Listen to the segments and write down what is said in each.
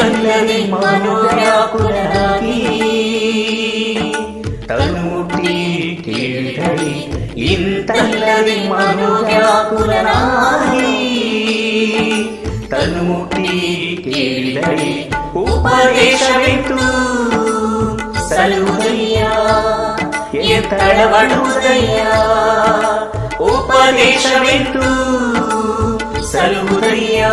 కన్నది మనురాకురాకి తనుటి కీడలి ఇంతల్లది మనురాకురాకి తనుటి కీడలి ఉపదేశమితు సలుదయ్యా ఎత్తడవడుదయ్యా. ఉపదేశమితు సలుదయ్యా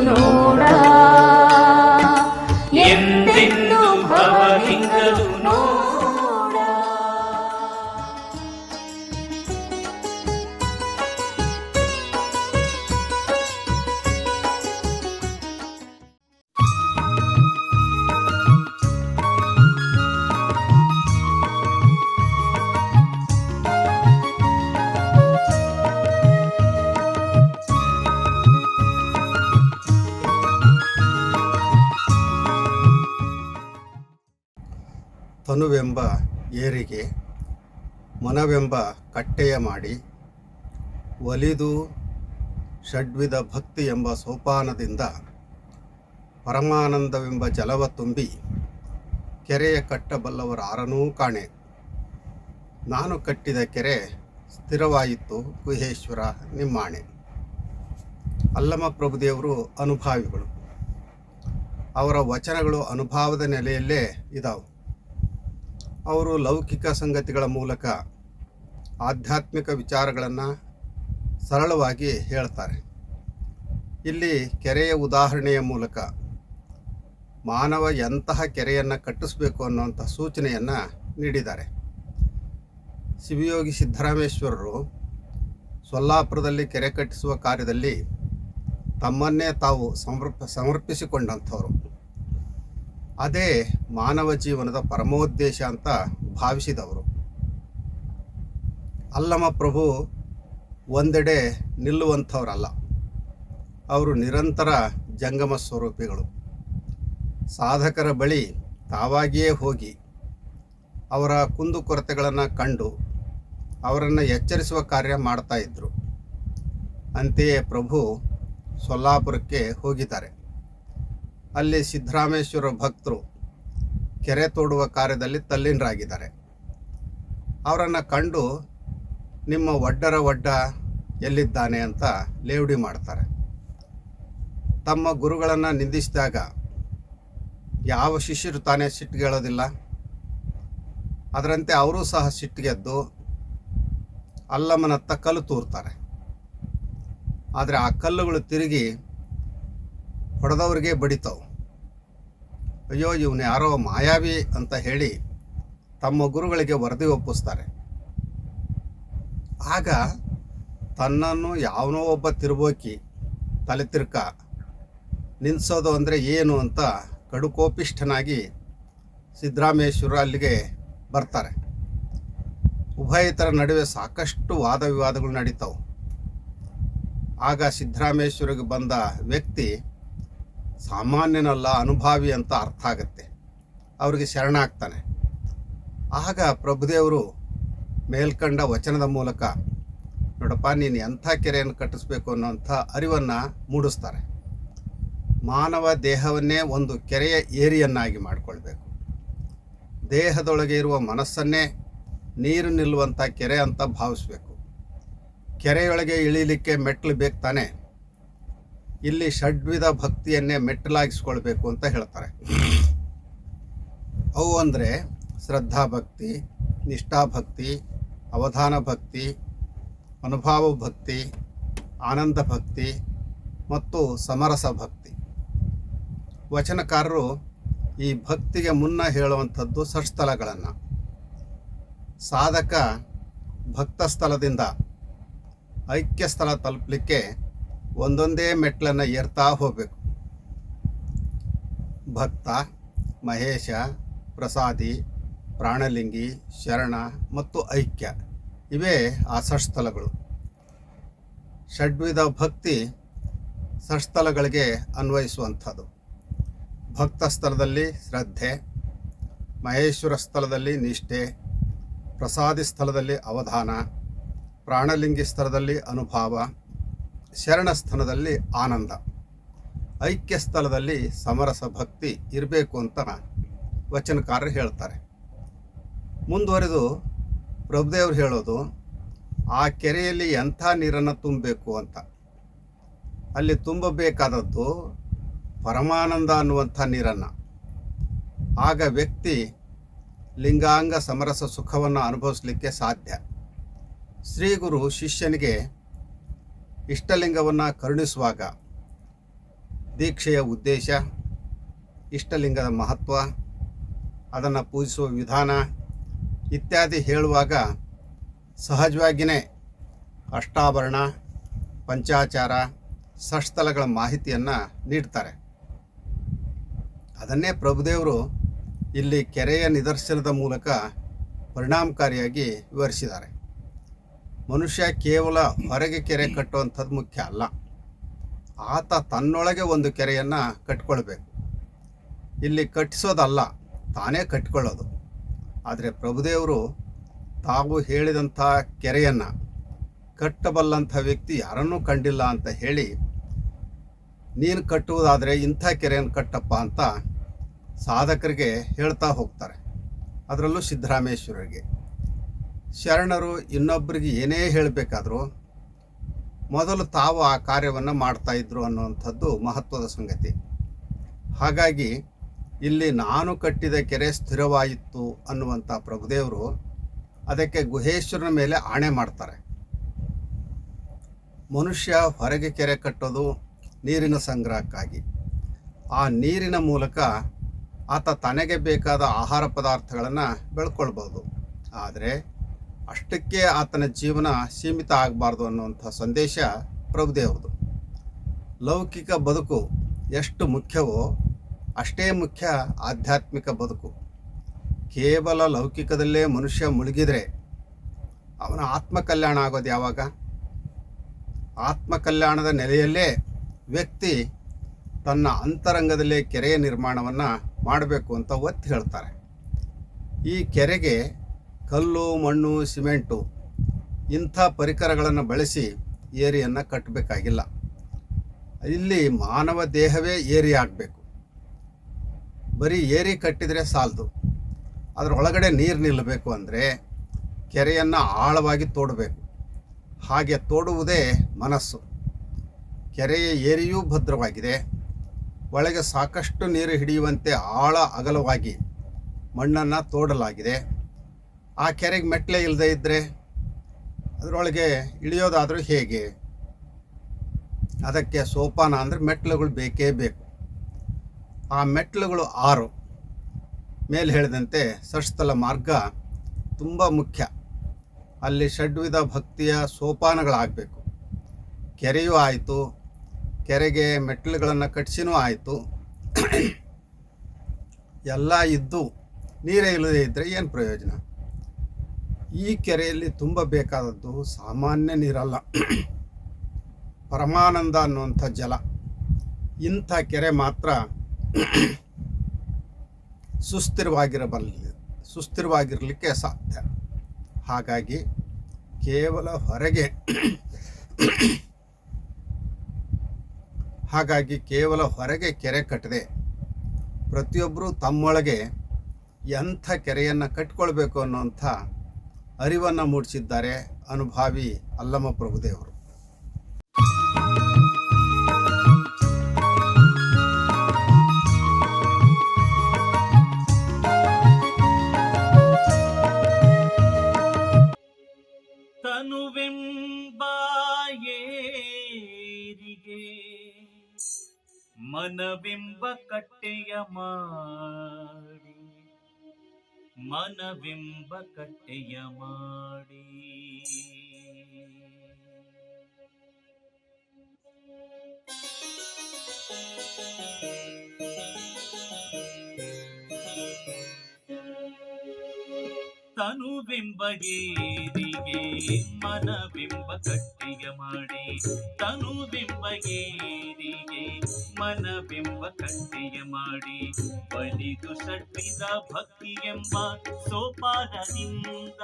ತನುವೆಂಬ ಏರಿಗೆ ಮನವೆಂಬ ಕಟ್ಟೆಯ ಮಾಡಿ ಒಲಿದು ಷಡ್ವಿಧ ಭಕ್ತಿ ಎಂಬ ಸೋಪಾನದಿಂದ ಪರಮಾನಂದವೆಂಬ ಜಲವ ತುಂಬಿ ಕೆರೆಯ ಕಟ್ಟಬಲ್ಲವರಾರನೂ ಕಾಣೆ. ನಾನು ಕಟ್ಟಿದ ಕೆರೆ ಸ್ಥಿರವಾಯಿತು ಗುಹೇಶ್ವರ ನಿಮ್ಮಾಣೆ. ಅಲ್ಲಮ ಪ್ರಭುದೇವರು ಅನುಭಾವಿಗಳು. ಅವರ ವಚನಗಳು ಅನುಭಾವದ ನೆಲೆಯಲ್ಲೇ ಇದಾವೆ. ಅವರು ಲೌಕಿಕ ಸಂಗತಿಗಳ ಮೂಲಕ ಆಧ್ಯಾತ್ಮಿಕ ವಿಚಾರಗಳನ್ನು ಸರಳವಾಗಿ ಹೇಳ್ತಾರೆ. ಇಲ್ಲಿ ಕೆರೆಯ ಉದಾಹರಣೆಯ ಮೂಲಕ ಮಾನವ ಎಂತಹ ಕೆರೆಯನ್ನು ಕಟ್ಟಿಸಬೇಕು ಅನ್ನುವಂಥ ಸೂಚನೆಯನ್ನು ನೀಡಿದ್ದಾರೆ. ಶಿವಯೋಗಿ ಸಿದ್ದರಾಮೇಶ್ವರರು ಸೊಲ್ಲಾಪುರದಲ್ಲಿ ಕೆರೆ ಕಟ್ಟಿಸುವ ಕಾರ್ಯದಲ್ಲಿ ತಮ್ಮನ್ನೇ ತಾವು ಸಮರ್ಪ, ಸಮರ್ಪಿಸಿಕೊಂಡಂಥವರು. ಅದೇ ಮಾನವ ಜೀವನದ ಪರಮೋದ್ದೇಶ ಅಂತ ಭಾವಿಸಿದವರು. ಅಲ್ಲಮ ಪ್ರಭು ಒಂದೆಡೆ ನಿಲ್ಲುವಂಥವರಲ್ಲ. ಅವರು ನಿರಂತರ ಜಂಗಮ ಸ್ವರೂಪಿಗಳು. ಸಾಧಕರ ಬಳಿ ತಾವಾಗಿಯೇ ಹೋಗಿ ಅವರ ಕುಂದುಕೊರತೆಗಳನ್ನು ಕಂಡು ಅವರನ್ನು ಎಚ್ಚರಿಸುವ ಕಾರ್ಯ ಮಾಡ್ತಾ ಇದ್ದರು ಅಂತೆಯೇ ಪ್ರಭು ಸೊಲ್ಲಾಪುರಕ್ಕೆ ಹೋಗಿದ್ದಾರೆ. ಅಲ್ಲಿ ಸಿದ್ದರಾಮೇಶ್ವರ ಭಕ್ತರು ಕೆರೆ ತೋಡುವ ಕಾರ್ಯದಲ್ಲಿ ತಲ್ಲೀನರಾಗಿದ್ದಾರೆ. ಅವರನ್ನು ಕಂಡು ನಿಮ್ಮ ಒಡ್ಡರ ಒಡ್ಡ ಎಲ್ಲಿದ್ದಾನೆ ಅಂತ ಲೇವಡಿ ಮಾಡ್ತಾರೆ. ತಮ್ಮ ಗುರುಗಳನ್ನು ನಿಂದಿಸಿದಾಗ ಯಾವ ಶಿಷ್ಯರು ತಾನೇ ಸಿಟ್ಟಿಗೆಳೋದಿಲ್ಲ ಅದರಂತೆ ಅವರೂ ಸಹ ಸಿಟ್ಟಿಗೆದ್ದು ಅಲ್ಲಮ್ಮನತ್ತ ಕಲ್ಲು ತೂರ್ತಾರೆ. ಆದರೆ ಆ ಕಲ್ಲುಗಳು ತಿರುಗಿ ಹೊಡೆದವ್ರಿಗೆ ಬಡಿತಾವು. ಅಯ್ಯೋ, ಇವನು ಯಾರೋ ಮಾಯಾವಿ ಅಂತ ಹೇಳಿ ತಮ್ಮ ಗುರುಗಳಿಗೆ ವರದಿ ಒಪ್ಪಿಸ್ತಾರೆ. ಆಗ ತನ್ನನ್ನು ಯಾವನೋ ಒಬ್ಬ ತಿರುಬೋಕಿ ತಲೆ ತಿರ್ಕ ನಿಲ್ಲಿಸೋದು ಅಂದರೆ ಏನು ಅಂತ ಕಡುಕೋಪಿಷ್ಠನಾಗಿ ಸಿದ್ದರಾಮೇಶ್ವರ ಅಲ್ಲಿಗೆ ಬರ್ತಾರೆ. ಉಭಯತರ ನಡುವೆ ಸಾಕಷ್ಟು ವಾದ ವಿವಾದಗಳು ನಡೀತಾವೆ. ಆಗ ಸಿದ್ದರಾಮೇಶ್ವರಿಗೆ ಬಂದ ವ್ಯಕ್ತಿ ಸಾಮಾನ್ಯನಲ್ಲ, ಅನುಭಾವಿ ಅಂತ ಅರ್ಥ ಆಗುತ್ತೆ. ಅವರಿಗೆ ಶರಣಾಗ್ತಾನೆ ಆಗ ಪ್ರಭುದೇವರು ಮೇಲ್ಕಂಡ ವಚನದ ಮೂಲಕ, ನೋಡಪ್ಪ, ನೀನು ಎಂಥ ಕೆರೆಯನ್ನು ಕಟ್ಟಿಸ್ಬೇಕು ಅನ್ನೋಂಥ ಅರಿವನ್ನು ಮೂಡಿಸ್ತಾರೆ. ಮಾನವ ದೇಹವನ್ನೇ ಒಂದು ಕೆರೆಯ ಏರಿಯನ್ನಾಗಿ ಮಾಡಿಕೊಳ್ಬೇಕು. ದೇಹದೊಳಗೆ ಇರುವ ಮನಸ್ಸನ್ನೇ ನೀರು ನಿಲ್ಲುವಂಥ ಕೆರೆ ಅಂತ ಭಾವಿಸ್ಬೇಕು. ಕೆರೆಯೊಳಗೆ ಇಳಿಲಿಕ್ಕೆ ಮೆಟ್ಲು ಬೇಕು ತಾನೆ? ಇಲ್ಲಿ ಷಡ್ವಿಧ ಭಕ್ತಿಯನ್ನೇ ಮೆಟ್ಟಲಾಗಿಸ್ಕೊಳ್ಬೇಕು ಅಂತ ಹೇಳ್ತಾರೆ. ಅವು ಅಂದರೆ ಶ್ರದ್ಧಾಭಕ್ತಿ ನಿಷ್ಠಾಭಕ್ತಿ ಅವಧಾನ ಭಕ್ತಿ ಅನುಭಾವ ಭಕ್ತಿ, ಆನಂದ ಭಕ್ತಿ ಮತ್ತು ಸಮರಸ ಭಕ್ತಿ. ವಚನಕಾರರು ಈ ಭಕ್ತಿಗೆ ಮುನ್ನ ಹೇಳುವಂಥದ್ದು ಷಟ್ಸ್ಥಲಗಳನ್ನು. ಸಾಧಕ ಭಕ್ತ ಸ್ಥಳದಿಂದ ಐಕ್ಯ ಸ್ಥಳ ತಲುಪಲಿಕ್ಕೆ ಒಂದೊಂದೇ ಮೆಟ್ಲನ್ನು ಏರ್ತಾ ಹೋಗಬೇಕು. ಭಕ್ತ, ಮಹೇಶ, ಪ್ರಸಾದಿ, ಪ್ರಾಣಲಿಂಗಿ, ಶರಣ ಮತ್ತು ಐಕ್ಯ. ಇವೇ ಆ ಷಟ್ಸ್ಥಲಗಳು ಷಡ್ವಿಧ ಭಕ್ತಿ ಷಟ್ಸ್ಥಲಗಳಿಗೆ ಅನ್ವಯಿಸುವಂಥದ್ದು. ಭಕ್ತ ಸ್ಥಳದಲ್ಲಿ ಶ್ರದ್ಧೆ, ಮಹೇಶ್ವರ ಸ್ಥಳದಲ್ಲಿ ನಿಷ್ಠೆ, ಪ್ರಸಾದಿ ಸ್ಥಳದಲ್ಲಿ ಅವಧಾನ, ಪ್ರಾಣಲಿಂಗಿ ಸ್ಥಳದಲ್ಲಿ ಅನುಭಾವ ಶರಣ ಸ್ಥಳದಲ್ಲಿ ಆನಂದ. ಐಕ್ಯ ಸ್ಥಳದಲ್ಲಿ ಸಮರಸ ಭಕ್ತಿ ಇರಬೇಕು ಅಂತ ವಚನಕಾರರು ಹೇಳ್ತಾರೆ. ಮುಂದುವರೆದು ಪ್ರಭುದೇವ್ರು ಹೇಳೋದು, ಆ ಕೆರೆಯಲ್ಲಿ ಎಂಥ ನೀರನ್ನು ತುಂಬಬೇಕು ಅಂತ. ಅಲ್ಲಿ ತುಂಬಬೇಕಾದದ್ದು ಪರಮಾನಂದ ಅನ್ನುವಂಥ ನೀರನ್ನು. ಆಗ ವ್ಯಕ್ತಿ ಲಿಂಗಾಂಗ ಸಮರಸ ಸುಖವನ್ನು ಅನುಭವಿಸಲಿಕ್ಕೆ ಸಾಧ್ಯ. ಶ್ರೀ ಗುರು ಶಿಷ್ಯನಿಗೆ ಇಷ್ಟಲಿಂಗವನ್ನು ಕರುಣಿಸುವಾಗ ದೀಕ್ಷೆಯ ಉದ್ದೇಶ, ಇಷ್ಟಲಿಂಗದ ಮಹತ್ವ, ಅದನ್ನು ಪೂಜಿಸುವ ವಿಧಾನ ಇತ್ಯಾದಿ ಹೇಳುವಾಗ ಸಹಜವಾಗಿಯೇ ಅಷ್ಟಾಭರಣ ಪಂಚಾಚಾರ, ಸಷ್ಟಲಗಳ ಮಾಹಿತಿಯನ್ನು ನೀಡ್ತಾರೆ. ಅದನ್ನೇ ಪ್ರಭುದೇವರು ಇಲ್ಲಿ ಕೆರೆಯ ನಿದರ್ಶನದ ಮೂಲಕ ಪರಿಣಾಮಕಾರಿಯಾಗಿ ವಿವರಿಸಿದ್ದಾರೆ. ಮನುಷ್ಯ ಕೇವಲ ಹೊರಗೆ ಕೆರೆ ಕಟ್ಟುವಂಥದ್ದು ಮುಖ್ಯ ಅಲ್ಲ. ಆತ ತನ್ನೊಳಗೆ ಒಂದು ಕೆರೆಯನ್ನು ಕಟ್ಕೊಳ್ಬೇಕು. ಇಲ್ಲಿ ಕಟ್ಟಿಸೋದಲ್ಲ, ತಾನೇ ಕಟ್ಕೊಳ್ಳೋದು. ಆದರೆ ಪ್ರಭುದೇವರು ತಾವು ಹೇಳಿದಂಥ ಕೆರೆಯನ್ನು ಕಟ್ಟಬಲ್ಲಂಥ ವ್ಯಕ್ತಿ ಯಾರನ್ನೂ ಕಂಡಿಲ್ಲ ಅಂತ ಹೇಳಿ, ನೀನು ಕಟ್ಟುವುದಾದರೆ ಇಂಥ ಕೆರೆಯನ್ನು ಕಟ್ಟಪ್ಪ ಅಂತ ಸಾಧಕರಿಗೆ ಹೇಳ್ತಾ ಹೋಗ್ತಾರೆ. ಅದರಲ್ಲೂ ಸಿದ್ದರಾಮೇಶ್ವರರಿಗೆ. ಶರಣರು ಇನ್ನೊಬ್ಬರಿಗೆ ಏನೇ ಹೇಳಬೇಕಾದ್ರೂ ಮೊದಲು ತಾವು ಆ ಕಾರ್ಯವನ್ನು ಮಾಡ್ತಾ ಇದ್ರು ಅನ್ನುವಂಥದ್ದು ಮಹತ್ವದ ಸಂಗತಿ. ಹಾಗಾಗಿ ಇಲ್ಲಿ ನಾನು ಕಟ್ಟಿದ ಕೆರೆ ಸ್ಥಿರವಾಯಿತು ಅನ್ನುವಂಥ ಪ್ರಭುದೇವರು ಅದಕ್ಕೆ ಗುಹೇಶ್ವರನ ಮೇಲೆ ಆಣೆ ಮಾಡ್ತಾರೆ. ಮನುಷ್ಯ ಹೊರಗೆ ಕೆರೆ ಕಟ್ಟೋದು ನೀರಿನ ಸಂಗ್ರಹಕ್ಕಾಗಿ. ಆ ನೀರಿನ ಮೂಲಕ ಆತ ತನಗೆ ಬೇಕಾದ ಆಹಾರ ಪದಾರ್ಥಗಳನ್ನು ಬೆಳ್ಕೊಳ್ಬೋದು. ಆದರೆ ಅಷ್ಟಕ್ಕೆ ಆತನ ಜೀವನ ಸೀಮಿತ ಆಗಬಾರ್ದು ಅನ್ನುವಂಥ ಸಂದೇಶ ಪ್ರಭುದೇವ್ರದು. ಲೌಕಿಕ ಬದುಕು ಎಷ್ಟು ಮುಖ್ಯವೋ ಅಷ್ಟೇ ಮುಖ್ಯ ಆಧ್ಯಾತ್ಮಿಕ ಬದುಕು. ಕೇವಲ ಲೌಕಿಕದಲ್ಲೇ ಮನುಷ್ಯ ಮುಳುಗಿದರೆ ಅವನ ಆತ್ಮಕಲ್ಯಾಣ ಆಗೋದು ಯಾವಾಗ? ಆತ್ಮಕಲ್ಯಾಣದ ನೆಲೆಯಲ್ಲೇ ವ್ಯಕ್ತಿ ತನ್ನ ಅಂತರಂಗದಲ್ಲೇ ಕೆರೆಯ ನಿರ್ಮಾಣವನ್ನು ಮಾಡಬೇಕು ಅಂತ ಒತ್ತಿ ಹೇಳ್ತಾರೆ. ಈ ಕೆರೆಗೆ ಕಲ್ಲು, ಮಣ್ಣು, ಸಿಮೆಂಟು ಇಂಥ ಪರಿಕರಗಳನ್ನು ಬಳಸಿ ಏರಿಯನ್ನು ಕಟ್ಟಬೇಕಾಗಿಲ್ಲ ಇಲ್ಲಿ ಮಾನವ ದೇಹವೇ ಏರಿ ಆಗಬೇಕು ಬರೀ ಏರಿ ಕಟ್ಟಿದರೆ ಸಾಲದು. ಅದರ ಒಳಗಡೆ ನೀರು ನಿಲ್ಲಬೇಕು ಅಂದರೆ ಕೆರೆಯನ್ನು ಆಳವಾಗಿ ತೋಡಬೇಕು. ಹಾಗೆ ತೋಡುವುದೇ ಮನಸ್ಸು. ಕೆರೆಯ ಏರಿಯೂ ಭದ್ರವಾಗಿದೆ. ಒಳಗೆ ಸಾಕಷ್ಟು ನೀರು ಹಿಡಿಯುವಂತೆ ಆಳ ಅಗಲವಾಗಿ ಮಣ್ಣನ್ನು ತೋಡಲಾಗಿದೆ. ಆ ಕೆರೆಗೆ ಮೆಟ್ಲೆ ಇಲ್ಲದೆ ಇದ್ದರೆ ಅದರೊಳಗೆ ಇಳಿಯೋದಾದರೂ ಹೇಗೆ? ಅದಕ್ಕೆ ಸೋಪಾನ ಅಂದರೆ ಮೆಟ್ಲುಗಳು ಬೇಕೇ ಬೇಕು. ಆ ಮೆಟ್ಲುಗಳು ಆರು. ಮೇಲೆ ಹೇಳಿದಂತೆ ಷಟ್ಸ್ಥಲ ಮಾರ್ಗ ತುಂಬ ಮುಖ್ಯ. ಅಲ್ಲಿ ಷಡ್ವಿಧ ಭಕ್ತಿಯ ಸೋಪಾನಗಳಾಗಬೇಕು. ಕೆರೆಯೂ ಆಯಿತು, ಕೆರೆಗೆ ಮೆಟ್ಲುಗಳನ್ನು ಕಟ್ಸಿನೂ ಆಯಿತು. ಎಲ್ಲ ಇದ್ದು ನೀರೇ ಇಲ್ಲದೆ ಇದ್ದರೆ ಏನು ಪ್ರಯೋಜನ? ಈ ಕೆರೆಯಲ್ಲಿ ತುಂಬ ಬೇಕಾದದ್ದು ಸಾಮಾನ್ಯ ನೀರಲ್ಲ. ಪರಮಾನಂದ ಅನ್ನುವಂಥ ಜಲ. ಇಂಥ ಕೆರೆ ಮಾತ್ರ ಸುಸ್ಥಿರವಾಗಿರಬಲ್ಲ ಸುಸ್ಥಿರವಾಗಿರಲಿಕ್ಕೆ ಸಾಧ್ಯ. ಹಾಗಾಗಿ ಕೇವಲ ಹೊರಗೆ ಹಾಗಾಗಿ ಕೇವಲ ಹೊರಗೆ ಕೆರೆ ಕಟ್ಟದೆ. ಪ್ರತಿಯೊಬ್ಬರೂ ತಮ್ಮೊಳಗೆ ಎಂಥ ಕೆರೆಯನ್ನು ಕಟ್ಕೊಳ್ಬೇಕು ಅನ್ನುವಂಥ ಅರಿವನ್ನು ಮೂಡಿಸಿದ್ದಾರೆ ಅನುಭಾವಿ ಅಲ್ಲಮ ಪ್ರಭುದೇವರು. ತನುವೆಂಬಾಯೇರಿಗೆ ಮನವೆಂಬ ಕಟ್ಟೆಯ ಮಾಡಿ ಮನವೆಂಬ ಕಟ್ಟೆಯ ಮಾಡಿ ತನುವೆಂಬ ಏರಿಗೆ ಮನಬಿಂಬ ಕಟ್ಟೆಯ ಮಾಡಿ ತನುವೆಂಬ ಏರಿಗೆ ಕಟ್ಟಿಗೆ ಮಾಡಿ, ಬಲಿದು ಸಟ್ಟಿದ ಭಕ್ತಿ ಎಂಬ ಸೋಪಾನದಿಂದ,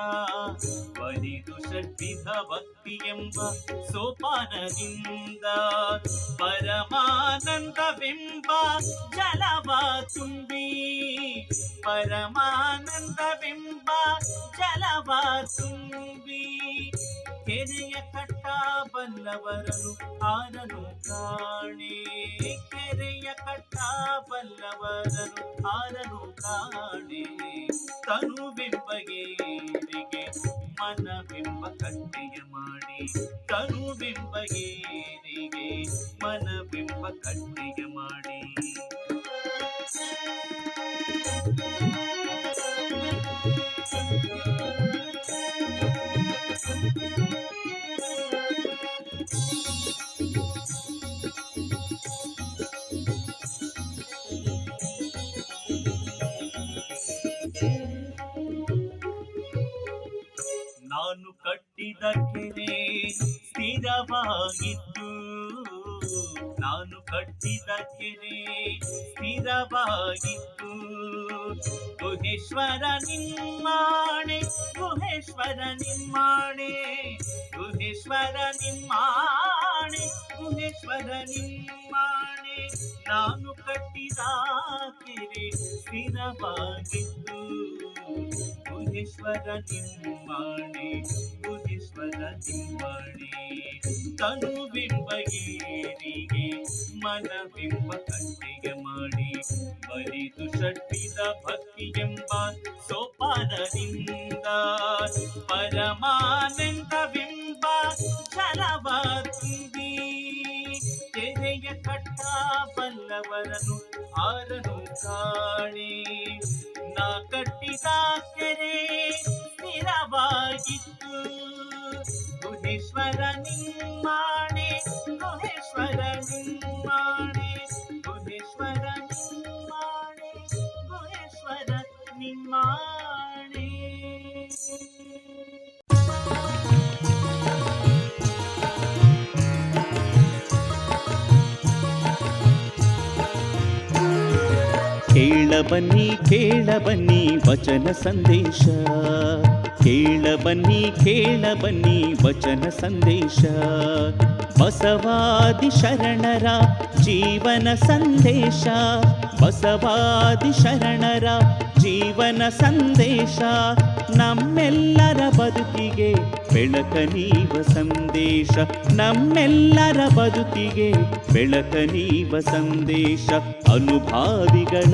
ಬಲಿದು ಸಟ್ಟಿದ ಭಕ್ತಿ ಎಂಬ ಸೋಪಾನದಿಂದ, ಪರಮಾನಂದ ಬಿಂಬ ಜಲವ ತುಂಬಿ, ಪರಮಾನಂದ ಬಿಂಬ ಜಲವ ತುಂಬಿ ಕೆರೆಯ ಕಟ್ಟ ಬಲ್ಲವರನು ಆರನು ಕಾಣಿ. ಕೆರೆಯ ಕಟ್ಟ ಬಲ್ಲವರನು ಆರನು ಕಾಣೆ. ಮನ ಬಿಂಬ ಕಟ್ಟೆಯ ಮಾಡಿ. ಮನ ಬೆಂಬ ಕಟ್ಟೆಯ ಕಟ್ಟಿದ ಸ್ಥಿರವಾಗಿದ್ದು, ನಾನು ಕಟ್ಟಿದ ಕೆರೆ ಸ್ಥಿರವಾಗಿತ್ತು ಗುಹೇಶ್ವರ ನಿಮ್ಮಾಣೆ ಗುಹೇಶ್ವರ ನಿಮ್ಮಾಣೆ ಗುಹೇಶ್ವರ ನಿಮ್ಮಾಣೆ ಗುಹೇಶ್ವರ ನಿಮ್ಮಾಣೆ, ನಾನು ಕಟ್ಟಿದ ಕೆರೆ ಸ್ಥಿರವಾಗಿತ್ತು ಗುಹೇಶ್ವರ ನಿಮ್ಮಾಣೆ ಗುಹೇಶ್ವರ ಬಿಂಬಗೇರಿಗೆ ಮನ ಬಿಂಬ ಕಟ್ಟಿಗೆ ಮಾಡಿ ಬರಿದು ಷಡ್ವಿಧ ಭಕ್ತಿ ಎಂಬ ಸೋಪಾನದಿಂದ, ಪರಮಾನಂದವೆಂಬ ಜಲವ ತುಂಬಿ ತೆರೆಯ ಕಟ್ಟ ಬಲ್ಲವರನು ಆರನು ಕಾಣಿ, ನಾ ಕಟ್ಟಿದ ಕೆರೆ ಗುಹೇಶ್ವರ ನಿಮ್ಮಾಣೆ ಗುಹೇಶ್ವರ ನಿಮ್ಮಾಣೆ ಗುಹೇಶ್ವರ ನಿಮ್ಮಾಣೆ ಗುಹೇಶ್ವರ ನಿಮ್ಮಾಣೆ ಕೇಳ ಬನ್ನಿ ಕೇಳ ಬನ್ನಿ ವಚನ ಸಂದೇಶ ಕೇಳ ಬನ್ನಿ ಕೇಳ ಬನ್ನಿ ವಚನ ಸಂದೇಶ. ಬಸವಾದಿ ಶರಣರ ಜೀವನ ಸಂದೇಶ. ಬಸವಾದಿ ಶರಣರ ಜೀವನ ಸಂದೇಶ. ನಮ್ಮೆಲ್ಲರ ಬದುಕಿಗೆ ಬೆಳಕ ನೀವ ಸಂದೇಶ. ನಮ್ಮೆಲ್ಲರ ಬದುಕಿಗೆ ಬೆಳಕ ನೀವ ಸಂದೇಶ. ಅನುಭಾವಿಗಳ